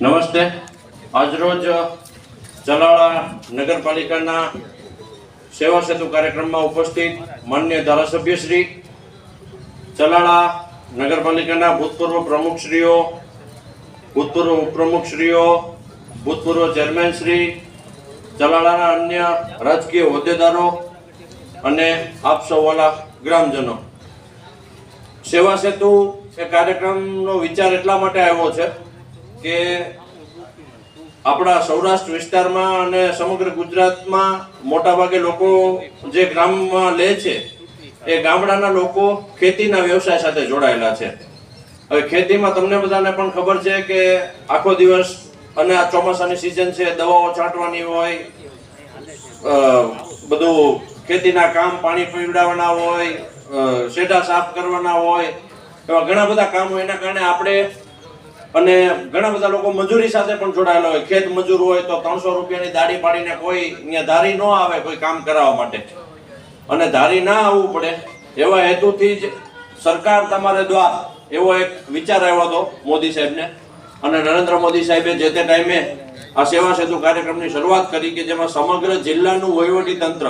નમસ્તે. આજરોજ ચલાળા નગરપાલિકાના સેવા સેતુ કાર્યક્રમમાં ઉપસ્થિત માન્ય ધારાસભ્યશ્રી ચલાળા નગરપાલિકાના ભૂતપૂર્વ પ્રમુખશ્રીઓ ભૂતપૂર્વ ઉપપ્રમુખશ્રીઓ ભૂતપૂર્વ ચેરમેનશ્રી ચલાળાના અન્ય રાજકીય હોદ્દેદારો અને આપ સૌવાલા ગ્રામજનો. સેવા સેતુ એ કાર્યક્રમનો વિચાર એટલા માટે આવ્યો છે કે આપણા સૌરાષ્ટ્ર વિસ્તારમાં અને સમગ્ર ગુજરાતમાં મોટાભાગે લોકો જે ગ્રામમાં લે છે, એ ગામડાના લોકો ખેતીના વ્યવસાય સાથે જોડાયેલા છે. હવે ખેતીમાં તમને બધાને પણ ખબર છે કે આખો દિવસ અને આ ચોમાસાની સિઝન છે, દવાઓ છાંટવાની હોય બધું ખેતીના કામ પાણી પીવડાવવાના હોય શેઢા સાફ કરવાના હોય, એવા ઘણા બધા કામ હોય એના કારણે આપણે અને ઘણા બધા લોકો મજૂરી સાથે પણ જોડાયેલા હોય. ખેત મજૂર હોય તો ત્રણસો રૂપિયાની દાડી પાડીને કોઈ અહીંયા ધારી ન આવે કોઈ કામ કરાવવા માટે. અને ધારી ના આવવું પડે. એવા હેતુથી જ સરકાર તમારે દ્વાર એવો એક વિચાર આવ્યો હતો મોદી સાહેબને. અને નરેન્દ્ર મોદી સાહેબે જે તે ટાઈમે આ સેવા સેતુ કાર્યક્રમની શરૂઆત કરી કે જેમાં સમગ્ર જિલ્લાનું વહીવટી તંત્ર,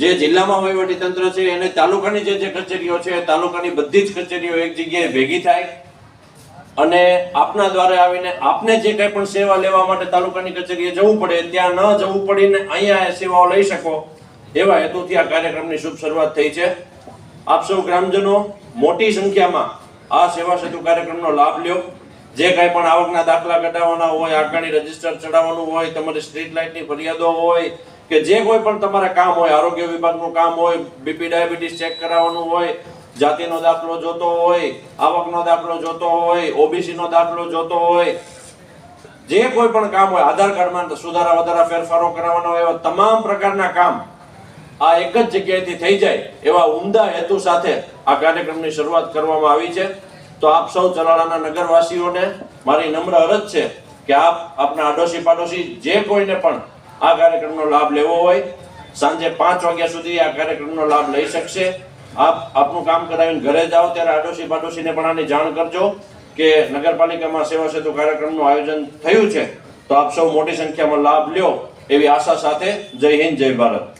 જે જિલ્લામાં વહીવટી તંત્ર છે, એને તાલુકાની જે જે કચેરીઓ છે તાલુકાની બધી જ કચેરીઓ એક જગ્યાએ ભેગી થાય. અને આપના દ્વારા આવીને આપને જે કંઈ પણ સેવા લેવા માટે તાલુકાની કચેરીએ જવું પડે, ત્યાં ન જવું પડીને અહીંયા સેવાઓ લઈ શકો એવા હેતુથી આ કાર્યક્રમની શુભ શરૂઆત થઈ છે. આપ સૌ ગ્રામજનો મોટી સંખ્યામાં આ સેવા સેતુ કાર્યક્રમનો લાભ લ્યો. જે કાંઈ પણ આવકના દાખલા કઢાવવાના હોય, આકારણી રજિસ્ટર ચડાવવાનું હોય, તમારી સ્ટ્રીટ લાઇટની ફરિયાદો હોય કે જે કોઈ પણ તમારા કામ હોય, આરોગ્ય વિભાગનું કામ હોય, બીપી, ડાયાબિટીસ ચેક કરાવવાનું હોય જાતિનો દાખલો જોતો હોય, આવકનો દાખલો જોતો હોય ઓબીસી નો દાખલો જોતો હોય, જે કોઈ પણ કામ હોય, આધાર કાર્ડમાં સુધારા વધારા ફેરફારો કરાવવાના હોય એવા તમામ પ્રકારના કામ આ એક જ જગ્યાએથી થઈ જાય એવા ઉમદા હેતુ સાથે આ કાર્યક્રમની શરૂઆત કરવામાં આવી છે. તો આપ સૌ ચલાળાના નગરવાસીઓને મારી નમ્ર અરજ છે કે આપ આપના આડોશી પાડોશી જે કોઈને પણ આ કાર્યક્રમનો લાભ લેવો હોય, સાંજે પાંચ વાગ્યા સુધી આ કાર્યક્રમનો લાભ લઈ શકશે. આપ આપનું કામ કરાવીને ઘરે જાઓ ત્યારે આડોશી પાડોશીને પણ આની જાણ કરજો કે નગરપાલિકામાં સેવા સેતુ કાર્યક્રમનું આયોજન થયું છે. તો આપ સૌ મોટી સંખ્યામાં લાભ લ્યો એવી આશા સાથે જય હિન્દ, જય ભારત.